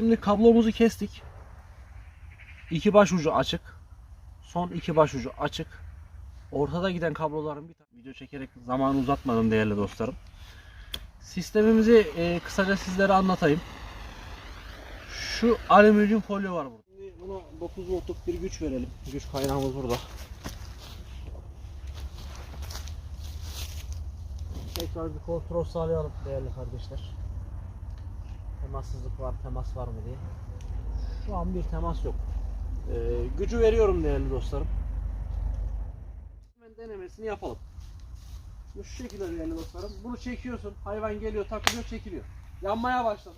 Şimdi kablomuzu kestik. İki baş ucu açık. Son iki baş ucu açık. Ortada giden kabloların bir tane video çekerek zamanı uzatmadım değerli dostlarım. Sistemimizi e, kısaca sizlere anlatayım. Şu alüminyum folyo var burada. Şimdi buna 9 voltluk bir güç verelim. Güç kaynağımız burada. Tekrar bir kontrol sağlayalım değerli kardeşler. Temassızlık var, temas var mı diye. Şu an bir temas yok. Ee, gücü veriyorum değerli dostlarım. Hemen denemesini yapalım. Şimdi şu şekilde değerli dostlarım. Bunu çekiyorsun. Hayvan geliyor, takılıyor, çekiliyor. Yanmaya başladı.